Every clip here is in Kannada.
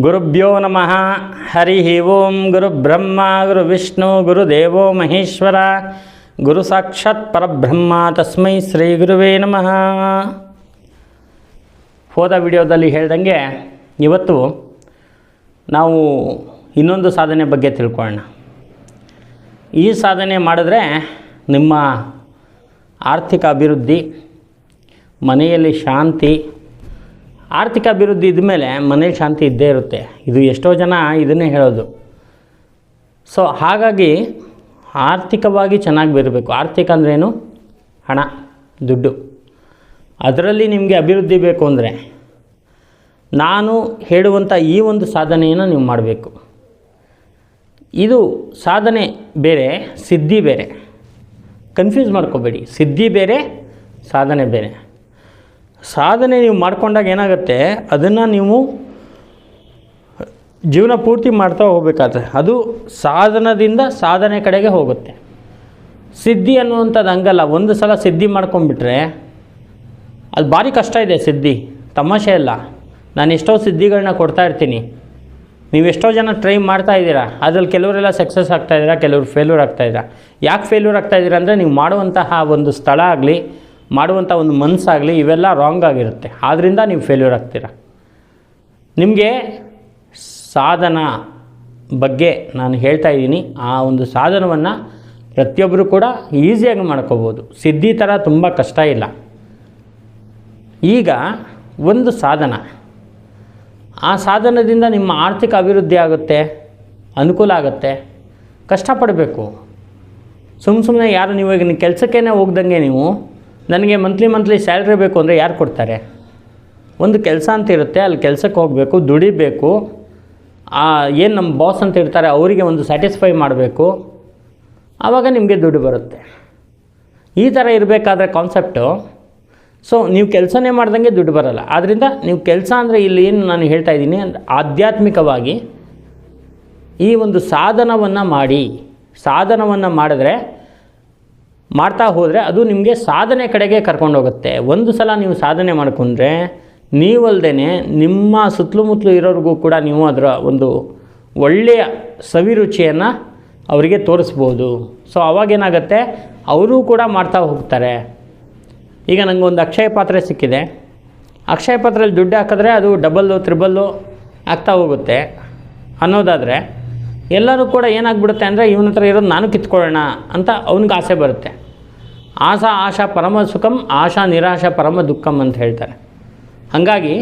ಗುರುಭ್ಯೋ ನಮಃ ಹರಿ ಓಂ ಗುರು ಬ್ರಹ್ಮ ಗುರು ವಿಷ್ಣು ಗುರುದೇವೋ ಮಹೇಶ್ವರ ಗುರು ಸಾಕ್ಷಾತ್ ಪರಬ್ರಹ್ಮ ತಸ್ಮೈ ಶ್ರೀ ಗುರುವೇ ನಮಃ ಹೋದ ವಿಡಿಯೋದಲ್ಲಿ ಹೇಳ್ದಂಗೆ ಇವತ್ತು ನಾವು ಇನ್ನೊಂದು ಸಾಧನೆ ಬಗ್ಗೆ ತಿಳ್ಕೊಳ್ಳೋಣ. ಈ ಸಾಧನೆ ಮಾಡಿದ್ರೆ ನಿಮ್ಮ ಆರ್ಥಿಕ ಅಭಿವೃದ್ಧಿ, ಮನೆಯಲ್ಲಿ ಶಾಂತಿ ಆರ್ಥಿಕ ಅಭಿವೃದ್ಧಿ ಇದ್ಮೇಲೆ ಮನೇಲಿ ಶಾಂತಿ ಇದ್ದೇ ಇರುತ್ತೆ. ಇದು ಎಷ್ಟೋ ಜನ ಇದನ್ನೇ ಹೇಳೋದು. ಸೊ ಹಾಗಾಗಿ ಆರ್ಥಿಕವಾಗಿ ಚೆನ್ನಾಗಿ ಬರಬೇಕು ಆರ್ಥಿಕ ಏನು? ಹಣ, ದುಡ್ಡು. ಅದರಲ್ಲಿ ನಿಮಗೆ ಅಭಿವೃದ್ಧಿ ಬೇಕು ಅಂದರೆ ನಾನು ಹೇಳುವಂಥ ಈ ಒಂದು ಸಾಧನೆಯನ್ನು ನೀವು ಮಾಡಬೇಕು. ಇದು ಸಾಧನೆ ಬೇರೆ, ಸಿದ್ಧಿ ಬೇರೆ. ಕನ್ಫ್ಯೂಸ್ ಮಾಡ್ಕೋಬೇಡಿ. ಸಿದ್ಧಿ ಬೇರೆ, ಸಾಧನೆ ಬೇರೆ. ಸಾಧನೆ ನೀವು ಮಾಡಿಕೊಂಡಾಗ ಏನಾಗುತ್ತೆ? ಅದನ್ನು ನೀವು ಜೀವನ ಪೂರ್ತಿ ಮಾಡ್ತಾ ಹೋಗ್ಬೇಕಾದ್ರೆ ಅದು ಸಾಧನದಿಂದ ಸಾಧನೆ ಕಡೆಗೆ ಹೋಗುತ್ತೆ. ಸಿದ್ಧಿ ಅನ್ನುವಂಥದ್ದು ಹಂಗಲ್ಲ. ಒಂದು ಸಲ ಸಿದ್ಧಿ ಮಾಡ್ಕೊಂಡ್ಬಿಟ್ರೆ ಅದು ಭಾರಿ ಕಷ್ಟ ಇದೆ ಸಿದ್ಧಿ. ತಮಾಷೆ ಅಲ್ಲ. ನಾನು ಎಷ್ಟೋ ಸಿದ್ಧಿಗಳನ್ನ ಕೊಡ್ತಾ ಇರ್ತೀನಿ. ನೀವು ಎಷ್ಟೋ ಜನ ಟ್ರೈ ಮಾಡ್ತಾ ಇದ್ದೀರಾ? ಅದ್ರಲ್ಲಿ ಕೆಲವರೆಲ್ಲ ಸಕ್ಸಸ್ ಆಗ್ತಾಯಿದ್ದೀರಾ ಕೆಲವರು ಫೇಲ್ಯೂರ್ ಆಗ್ತಾಯಿದ್ದೀರಾ ಯಾಕೆ ಫೇಲ್ಯೂರ್ ಆಗ್ತಾ ಇದ್ದೀರಾ ಅಂದರೆ ನೀವು ಮಾಡುವಂತಹ ಒಂದು ಸ್ಥಳ ಆಗಲಿ ಮಾಡುವಂಥ ಒಂದು ಮನಸ್ಸಾಗಲಿ ಇವೆಲ್ಲ ರಾಂಗ್ ಆಗಿರುತ್ತೆ. ಆದ್ದರಿಂದ ನೀವು ಫೇಲ್ಯೂರ್ ಆಗ್ತೀರ. ನಿಮಗೆ ಸಾಧನ ಬಗ್ಗೆ ನಾನು ಹೇಳ್ತಾ ಇದ್ದೀನಿ. ಆ ಒಂದು ಸಾಧನವನ್ನು ಪ್ರತಿಯೊಬ್ಬರು ಕೂಡ ಈಸಿಯಾಗಿ ಮಾಡ್ಕೋಬೋದು. ಸಿದ್ಧಿ ಥರ ತುಂಬ ಕಷ್ಟ ಇಲ್ಲ. ಈಗ ಒಂದು ಸಾಧನ. ಆ ಸಾಧನದಿಂದ ನಿಮ್ಮ ಆರ್ಥಿಕ ಅಭಿವೃದ್ಧಿ ಆಗುತ್ತೆ, ಅನುಕೂಲ ಆಗುತ್ತೆ, ಕಷ್ಟಪಡಬೇಕು. ಸುಮ್ಮ ಸುಮ್ಮನೆ ಯಾರು ನೀವು ಈಗ ಕೆಲಸಕ್ಕೇ ಹೋಗ್ದಂಗೆ ನೀವು ನನಗೆ ಮಂತ್ಲಿ ಮಂತ್ಲಿ ಸ್ಯಾಲ್ರಿ ಬೇಕು ಅಂದರೆ ಯಾರು ಕೊಡ್ತಾರೆ? ಒಂದು ಕೆಲಸ ಅಂತ ಇರುತ್ತೆ, ಅಲ್ಲಿ ಕೆಲಸಕ್ಕೆ ಹೋಗಬೇಕು, ದುಡಿಬೇಕು ಏನು ನಮ್ಮ ಬಾಸ್ ಅಂತ ಇರ್ತಾರೆ, ಅವರಿಗೆ ಒಂದು ಸ್ಯಾಟಿಸ್ಫೈ ಮಾಡಬೇಕು, ಆವಾಗ ನಿಮಗೆ ದುಡ್ಡು ಬರುತ್ತೆ. ಈ ಥರ ಇರಬೇಕಾದ್ರೆ ಕಾನ್ಸೆಪ್ಟು ಸೊ ನೀವು ಕೆಲಸನೇ ಮಾಡ್ದಂಗೆ ದುಡ್ಡು ಬರಲ್ಲ. ಆದ್ದರಿಂದ ನೀವು ಕೆಲಸ ಅಂದರೆ ಇಲ್ಲಿ ಏನು ನಾನು ಹೇಳ್ತಾ ಇದ್ದೀನಿ ಆಧ್ಯಾತ್ಮಿಕವಾಗಿ ಈ ಒಂದು ಸಾಧನವನ್ನು ಮಾಡಿ, ಸಾಧನವನ್ನು ಮಾಡಿದ್ರೆ ಮಾಡ್ತಾ ಹೋದರೆ ಅದು ನಿಮಗೆ ಸಾಧನೆ ಕಡೆಗೆ ಕರ್ಕೊಂಡೋಗುತ್ತೆ ಒಂದು ಸಲ ನೀವು ಸಾಧನೆ ಮಾಡ್ಕೊಂಡ್ರೆ ನೀವಲ್ದೇ ನಿಮ್ಮ ಸುತ್ತಲುಮುತ್ತಲು ಇರೋರಿಗೂ ಕೂಡ ನೀವು ಅದರ ಒಂದು ಒಳ್ಳೆಯ ಸವಿರುಚಿಯನ್ನು ಅವರಿಗೆ ತೋರಿಸ್ಬೋದು. ಸೊ ಅವಾಗೇನಾಗುತ್ತೆ ಅವರೂ ಕೂಡ ಮಾಡ್ತಾ ಹೋಗ್ತಾರೆ. ಈಗ ನನಗೆ ಒಂದು ಅಕ್ಷಯ ಪಾತ್ರೆ ಸಿಕ್ಕಿದೆ. ಅಕ್ಷಯ ಪಾತ್ರೆಯಲ್ಲಿ ದುಡ್ಡು ಹಾಕಿದ್ರೆ ಅದು ಡಬಲ್ಲು ತ್ರಿಬಲ್ಲು ಆಗ್ತಾ ಹೋಗುತ್ತೆ ಅನ್ನೋದಾದರೆ ಎಲ್ಲರೂ ಕೂಡ ಏನಾಗ್ಬಿಡುತ್ತೆ ಅಂದರೆ ಇವನ ಹತ್ರ ಇರೋದು ನಾನು ಕಿತ್ಕೊಳ್ಳೋಣ ಅಂತ ಅವನಿಗೆ ಆಸೆ ಬರುತ್ತೆ. ಆಶಾ ಆಶಾ, ಪರಮ ಸುಖಂ, ಆಶಾ, ನಿರಾಶಾ, ಪರಮ ದುಃಖಂ ಅಂತ ಹೇಳ್ತಾರೆ. ಹಾಗಾಗಿ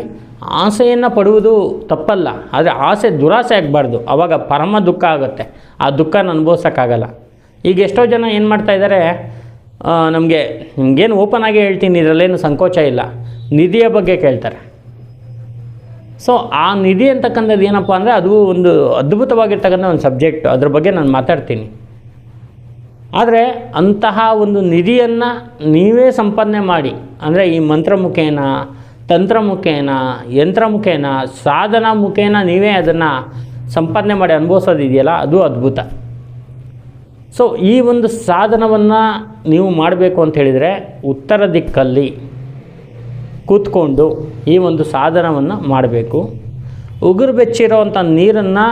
ಆಸೆಯನ್ನು ಪಡುವುದು ತಪ್ಪಲ್ಲ, ಆದರೆ ಆಸೆ ದುರಾಸೆ ಆಗಬಾರ್ದು. ಆವಾಗ ಪರಮ ದುಃಖ ಆಗುತ್ತೆ. ಆ ದುಃಖನ ಅನುಭವಿಸೋಕ್ಕಾಗಲ್ಲ. ಈಗ ಎಷ್ಟೋ ಜನ ಏನು ಮಾಡ್ತಾ ಇದ್ದಾರೆ ನಮಗೆ ನಿಮಗೇನು ಓಪನ್ ಆಗಿ ಹೇಳ್ತೀನಿ, ಇದರಲ್ಲೇನು ಸಂಕೋಚ ಇಲ್ಲ. ನಿಧಿಯ ಬಗ್ಗೆ ಕೇಳ್ತಾರೆ. ಸೊ ಆ ನಿಧಿ ಅಂತಕ್ಕಂಥದ್ದು ಏನಪ್ಪ ಅಂದರೆ ಅದು ಒಂದು ಅದ್ಭುತವಾಗಿರ್ತಕ್ಕಂಥ ಒಂದು ಸಬ್ಜೆಕ್ಟ್ ಅದ್ರ ಬಗ್ಗೆ ನಾನು ಮಾತಾಡ್ತೀನಿ. ಆದರೆ ಅಂತಹ ಒಂದು ನಿಧಿಯನ್ನು ನೀವೇ ಸಂಪಾದನೆ ಮಾಡಿ, ಅಂದರೆ ಈ ಮಂತ್ರ ಮುಖೇನ, ತಂತ್ರ ಮುಖೇನ, ಯಂತ್ರ ಮುಖೇನ, ಸಾಧನ ಮುಖೇನ ನೀವೇ ಅದನ್ನು ಸಂಪಾದನೆ ಮಾಡಿ ಅನುಭವಿಸೋದಿದೆಯಲ್ಲ, ಅದು ಅದ್ಭುತ. ಸೊ ಈ ಒಂದು ಸಾಧನವನ್ನು ನೀವು ಮಾಡಬೇಕು ಅಂತ ಹೇಳಿದರೆ ಉತ್ತರ ದಿಕ್ಕಲ್ಲಿ ಕೂತ್ಕೊಂಡು ಈ ಒಂದು ಸಾಧನವನ್ನು ಮಾಡಬೇಕು. ಉಗುರು ಬೆಚ್ಚಿರೋವಂಥ ನೀರನ್ನು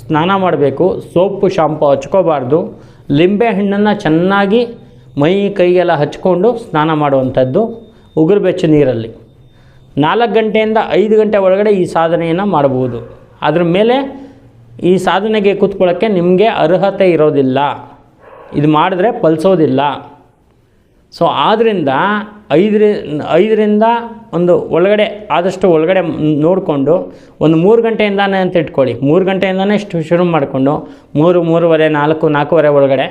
ಸ್ನಾನ ಮಾಡಬೇಕು. ಸೋಪು ಶಾಂಪು ಹಚ್ಕೋಬಾರ್ದು. ಲಿಂಬೆ ಹಣ್ಣನ್ನು ಚೆನ್ನಾಗಿ ಮೈ ಕೈಗೆಲ್ಲ ಹಚ್ಕೊಂಡು ಸ್ನಾನ ಮಾಡುವಂಥದ್ದು ಉಗುರು ಬೆಚ್ಚ ನೀರಲ್ಲಿ. ನಾಲ್ಕು ಗಂಟೆಯಿಂದ ಐದು ಗಂಟೆ ಒಳಗಡೆ ಈ ಸಾಧನೆಯನ್ನು ಮಾಡ್ಬೋದು ಅದ್ರ ಮೇಲೆ ಈ ಸಾಧನೆಗೆ ಕೂತ್ಕೊಳ್ಳೋಕ್ಕೆ ನಿಮಗೆ ಅರ್ಹತೆ ಇರೋದಿಲ್ಲ. ಇದು ಮಾಡಿದ್ರೆ ಪಲ್ಸೋದಿಲ್ಲ ಸೊ ಆದ್ದರಿಂದ ಐದರಿ, ಐದರಿಂದ ಒಂದು ಒಳಗಡೆ, ಆದಷ್ಟು ಒಳಗಡೆ ನೋಡಿಕೊಂಡು ಒಂದು ಮೂರು ಗಂಟೆಯಿಂದಾನೇ ಅಂತ ಇಟ್ಕೊಳ್ಳಿ. ಮೂರು ಗಂಟೆಯಿಂದಾನೇ ಇಷ್ಟು ಶುರು ಮಾಡಿಕೊಂಡು ಮೂರು, ಮೂರುವರೆ, ನಾಲ್ಕು, ನಾಲ್ಕೂವರೆ ಒಳಗಡೆ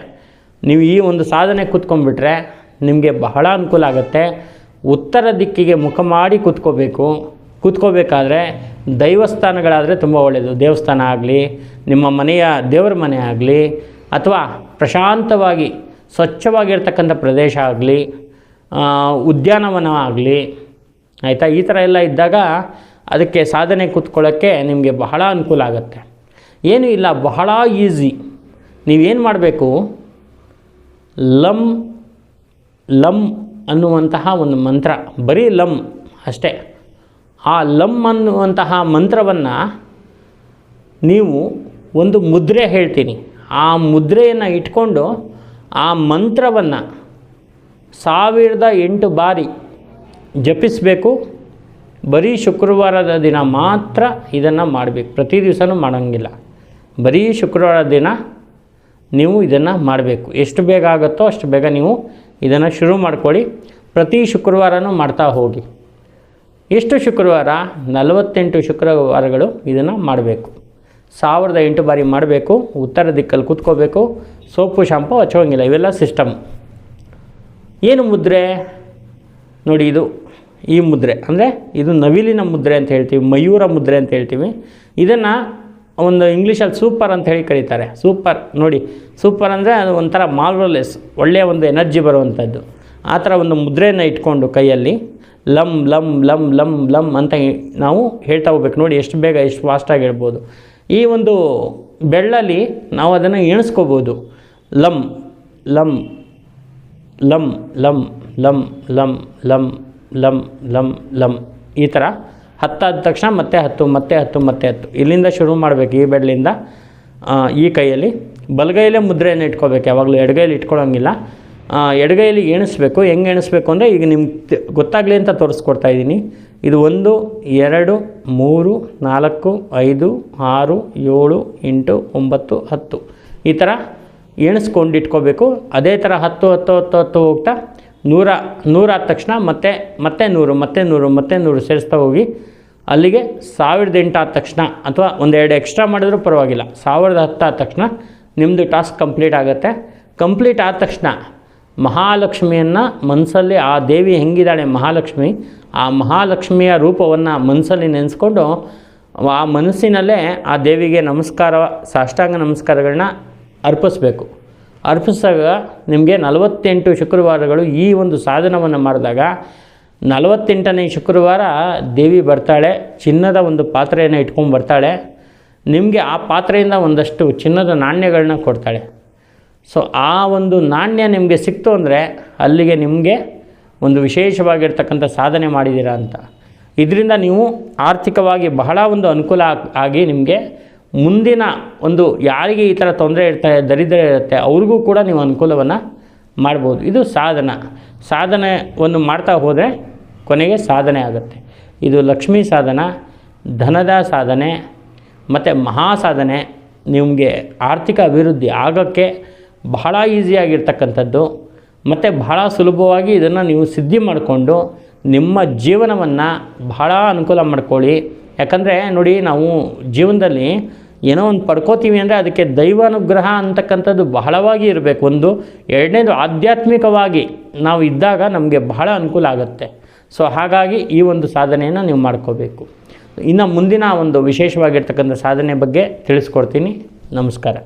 ನೀವು ಈ ಒಂದು ಸಾಧನೆ ಕೂತ್ಕೊಂಡ್ಬಿಟ್ರೆ ನಿಮಗೆ ಬಹಳ ಅನುಕೂಲ ಆಗುತ್ತೆ. ಉತ್ತರ ದಿಕ್ಕಿಗೆ ಮುಖ ಮಾಡಿ ಕೂತ್ಕೋಬೇಕು. ಕೂತ್ಕೋಬೇಕಾದ್ರೆ ದೈವಸ್ಥಾನಗಳಾದರೆ ತುಂಬ ಒಳ್ಳೆಯದು ದೇವಸ್ಥಾನ ಆಗಲಿ, ನಿಮ್ಮ ಮನೆಯ ದೇವರ ಮನೆ ಆಗಲಿ, ಅಥವಾ ಪ್ರಶಾಂತವಾಗಿ ಸ್ವಚ್ಛವಾಗಿರ್ತಕ್ಕಂಥ ಪ್ರದೇಶ ಆಗಲಿ ಉದ್ಯಾನವನ ಆಗಲಿ, ಆಯಿತಾ? ಈ ಥರ ಎಲ್ಲ ಇದ್ದಾಗ ಅದಕ್ಕೆ ಸಾಧನೆ ಕೂತ್ಕೊಳ್ಳೋಕ್ಕೆ ನಿಮಗೆ ಬಹಳ ಅನುಕೂಲ ಆಗುತ್ತೆ. ಏನೂ ಇಲ್ಲ, ಬಹಳ ಈಸಿ. ನೀವೇನು ಮಾಡಬೇಕು? ಲಮ್ ಲಮ್ ಅನ್ನುವಂತಹ ಒಂದು ಮಂತ್ರ. ಬರೀ ಲಮ್ ಅಷ್ಟೇ. ಆ ಲಂ ಅನ್ನುವಂತಹ ಮಂತ್ರವನ್ನು ನೀವು ಒಂದು ಮುದ್ರೆ ಹೇಳ್ತೀನಿ. ಆ ಮುದ್ರೆಯನ್ನು ಇಟ್ಕೊಂಡು ಆ ಮಂತ್ರವನ್ನು ಸಾವಿರದ ಎಂಟು ಬಾರಿ ಜಪಿಸಬೇಕು. ಬರೀ ಶುಕ್ರವಾರದ ದಿನ ಮಾತ್ರ ಇದನ್ನು ಮಾಡಬೇಕು. ಪ್ರತಿ ದಿವಸನೂ ಮಾಡೋಂಗಿಲ್ಲ. ಬರೀ ಶುಕ್ರವಾರ ದಿನ ನೀವು ಇದನ್ನು ಮಾಡಬೇಕು. ಎಷ್ಟು ಬೇಗ ಆಗುತ್ತೋ ಅಷ್ಟು ಬೇಗ ನೀವು ಇದನ್ನು ಶುರು ಮಾಡ್ಕೊಳ್ಳಿ. ಪ್ರತಿ ಶುಕ್ರವಾರನೂ ಮಾಡ್ತಾ ಹೋಗಿ. ಎಷ್ಟು ಶುಕ್ರವಾರ? ನಲವತ್ತೆಂಟು ಶುಕ್ರವಾರಗಳು ಇದನ್ನು ಮಾಡಬೇಕು. ಸಾವಿರದ ಎಂಟು ಬಾರಿ ಮಾಡಬೇಕು. ಉತ್ತರ ದಿಕ್ಕಲ್ಲಿ ಕೂತ್ಕೋಬೇಕು. ಸೋಪು, ಶಾಂಪು, ಹಚ್ಚೋಂಗಿಲ್ಲ. ಇವೆಲ್ಲ ಸಿಸ್ಟಮ್ ಏನು ಮುದ್ರೆ? ನೋಡಿ ಇದು ಈ ಮುದ್ರೆ, ಅಂದರೆ ಇದು ನವಿಲಿನ ಮುದ್ರೆ ಅಂತ ಹೇಳ್ತೀವಿ, ಮಯೂರ ಮುದ್ರೆ ಅಂತ ಹೇಳ್ತೀವಿ. ಇದನ್ನು ಒಂದು ಇಂಗ್ಲೀಷಲ್ಲಿ ಸೂಪರ್ ಅಂತ ಹೇಳಿ ಕರೀತಾರೆ. ಸೂಪರ್, ನೋಡಿ, ಸೂಪರ್ ಅಂದರೆ ಅದು ಒಂಥರ ಮಾಲ್ವಲೆಸ್, ಒಳ್ಳೆಯ ಒಂದು ಎನರ್ಜಿ ಬರುವಂಥದ್ದು. ಆ ಥರ ಒಂದು ಮುದ್ರೆಯನ್ನು ಇಟ್ಕೊಂಡು ಕೈಯಲ್ಲಿ, ಲಮ್ ಲಮ್ ಲಮ್ ಲಮ್ ಲಮ್ ಅಂತ ನಾವು ಹೇಳ್ತಾ ಹೋಗ್ಬೇಕು. ನೋಡಿ, ಎಷ್ಟು ಬೇಗ, ಎಷ್ಟು ಫಾಸ್ಟಾಗಿ ಹೇಳ್ಬೋದು. ಈ ಒಂದು ಬೆಳ್ಳಲ್ಲಿ ನಾವು ಅದನ್ನು ಎಣಿಸ್ಕೋಬೋದು. ಲಮ್ ಲಮ್ ಲಮ್ ಲಮ್ ಲಮ್ ಲಮ್ ಲಮ್ ಲಮ್ ಲಮ್ ಲಮ್ ಈ ಥರ ಹತ್ತಾದ ತಕ್ಷಣ ಮತ್ತೆ ಹತ್ತು ಮತ್ತೆ ಹತ್ತು ಮತ್ತೆ ಹತ್ತು. ಇಲ್ಲಿಂದ ಶುರು ಮಾಡಬೇಕು ಈ ಬೆಡ್ಲಿಂದ. ಈ ಕೈಯಲ್ಲಿ. ಬಲಗೈಯಲ್ಲೇ ಮುದ್ರೆಯನ್ನು ಇಟ್ಕೋಬೇಕು. ಯಾವಾಗಲೂ ಎಡಗೈಲಿ ಇಟ್ಕೊಳ್ಳೋಂಗಿಲ್ಲ. ಎಡಗೈಲಿ ಎಣಿಸ್ಬೇಕು. ಹೆಂಗೆ ಎಣಿಸ್ಬೇಕು ಅಂದರೆ ಈಗ ನಿಮ್ಗೆ ಗೊತ್ತಾಗಲಿ ಅಂತ ತೋರಿಸ್ಕೊಡ್ತಾ ಇದ್ದೀನಿ ಇದು ಒಂದು, ಎರಡು, ಮೂರು, ನಾಲ್ಕು, ಐದು, ಆರು, ಏಳು, ಎಂಟು, ಒಂಬತ್ತು, ಹತ್ತು. ಈ ಥರ ಇಟ್ಕೋಬೇಕು ಅದೇ ಥರ ಹತ್ತು ಹತ್ತು ಹತ್ತು ಹತ್ತು ಹೋಗ್ತಾ ನೂರ ನೂರಾದ ತಕ್ಷಣ ಮತ್ತೆ ಮತ್ತೆ ನೂರು ಮತ್ತೆ ನೂರು ಮತ್ತೆ ನೂರು ಸೇರಿಸ್ತಾ ಹೋಗಿ ಅಲ್ಲಿಗೆ ಸಾವಿರದ ಎಂಟಾದ ತಕ್ಷಣ ಅಥವಾ ಒಂದೆರಡು ಎಕ್ಸ್ಟ್ರಾ ಮಾಡಿದ್ರೂ ಪರವಾಗಿಲ್ಲ. ಸಾವಿರದ ಹತ್ತಾದ ತಕ್ಷಣ ನಿಮ್ಮದು ಟಾಸ್ಕ್ ಕಂಪ್ಲೀಟ್ ಆಗುತ್ತೆ. ಕಂಪ್ಲೀಟ್ ಆದ ತಕ್ಷಣ ಮಹಾಲಕ್ಷ್ಮಿಯನ್ನು ಮನಸ್ಸಲ್ಲಿ ಆ ದೇವಿ ಹೆಂಗಿದ್ದಾಳೆ ಮಹಾಲಕ್ಷ್ಮಿ, ಆ ಮಹಾಲಕ್ಷ್ಮಿಯ ರೂಪವನ್ನು ಮನಸ್ಸಲ್ಲಿ ನೆನೆಸ್ಕೊಂಡು ಆ ಮನಸ್ಸಿನಲ್ಲೇ ಆ ದೇವಿಗೆ ನಮಸ್ಕಾರ, ಸಾಷ್ಟಾಂಗ ನಮಸ್ಕಾರಗಳನ್ನ ಅರ್ಪಿಸ್ಬೇಕು. ಅರ್ಪಿಸಿದಾಗ ನಿಮಗೆ ನಲವತ್ತೆಂಟು ಶುಕ್ರವಾರಗಳು ಈ ಒಂದು ಸಾಧನವನ್ನು ಮಾಡಿದಾಗ ನಲವತ್ತೆಂಟನೇ ಶುಕ್ರವಾರ ದೇವಿ ಬರ್ತಾಳೆ, ಚಿನ್ನದ ಒಂದು ಪಾತ್ರೆಯನ್ನು ಇಟ್ಕೊಂಡು ಬರ್ತಾಳೆ. ನಿಮಗೆ ಆ ಪಾತ್ರೆಯಿಂದ ಒಂದಷ್ಟು ಚಿನ್ನದ ನಾಣ್ಯಗಳನ್ನ ಕೊಡ್ತಾಳೆ. ಸೊ ಆ ಒಂದು ನಾಣ್ಯ ನಿಮಗೆ ಸಿಕ್ತು ಅಂದರೆ ಅಲ್ಲಿಗೆ ನಿಮಗೆ ಒಂದು ವಿಶೇಷವಾಗಿರ್ತಕ್ಕಂಥ ಸಾಧನೆ ಮಾಡಿದ್ದೀರಾ ಅಂತ. ಇದರಿಂದ ನೀವು ಆರ್ಥಿಕವಾಗಿ ಬಹಳ ಒಂದು ಅನುಕೂಲ ಆಗ್- ನಿಮಗೆ ಮುಂದಿನ ಒಂದು ಯಾರಿಗೆ ಈ ಥರ ತೊಂದರೆ ಇರ್ತಾರೆ ದರಿದ್ರ ಇರುತ್ತೆ, ಅವ್ರಿಗೂ ಕೂಡ ನೀವು ಅನುಕೂಲವನ್ನು ಮಾಡ್ಬೋದು. ಇದು ಸಾಧನ. ಸಾಧನೆಯನ್ನು ಮಾಡ್ತಾ ಹೋದರೆ ಕೊನೆಗೆ ಸಾಧನೆ ಆಗುತ್ತೆ. ಇದು ಲಕ್ಷ್ಮೀ ಸಾಧನ, ಧನದ ಸಾಧನೆ, ಮತ್ತು ಮಹಾ ಸಾಧನೆ. ನಿಮಗೆ ಆರ್ಥಿಕ ಅಭಿವೃದ್ಧಿ ಆಗೋಕ್ಕೆ ಬಹಳ ಈಸಿಯಾಗಿರ್ತಕ್ಕಂಥದ್ದು ಮತ್ತು ಬಹಳ ಸುಲಭವಾಗಿ ಇದನ್ನು ನೀವು ಸಿದ್ಧಿ ಮಾಡಿಕೊಂಡು ನಿಮ್ಮ ಜೀವನವನ್ನು ಬಹಳ ಅನುಕೂಲ ಮಾಡ್ಕೊಳ್ಳಿ. ಯಾಕಂದರೆ ನೋಡಿ ನಾವು ಜೀವನದಲ್ಲಿ ಏನೋ ಒಂದು ಪಡ್ಕೋತೀವಿ ಅಂದರೆ ಅದಕ್ಕೆ ದೈವಾನುಗ್ರಹ ಅಂತಕ್ಕಂಥದ್ದು ಬಹಳವಾಗಿ ಇರಬೇಕು. ಒಂದು ಎರಡನೇದು ಆಧ್ಯಾತ್ಮಿಕವಾಗಿ ನಾವು ಇದ್ದಾಗ ನಮಗೆ ಬಹಳ ಅನುಕೂಲ ಆಗುತ್ತೆ. ಸೊ ಹಾಗಾಗಿ ಈ ಒಂದು ಸಾಧನೆಯನ್ನು ನೀವು ಮಾಡ್ಕೋಬೇಕು. ಇನ್ನು ಮುಂದಿನ ಒಂದು ವಿಶೇಷವಾಗಿರ್ತಕ್ಕಂಥ ಸಾಧನೆ ಬಗ್ಗೆ ತಿಳಿಸ್ಕೊಡ್ತೀನಿ. ನಮಸ್ಕಾರ.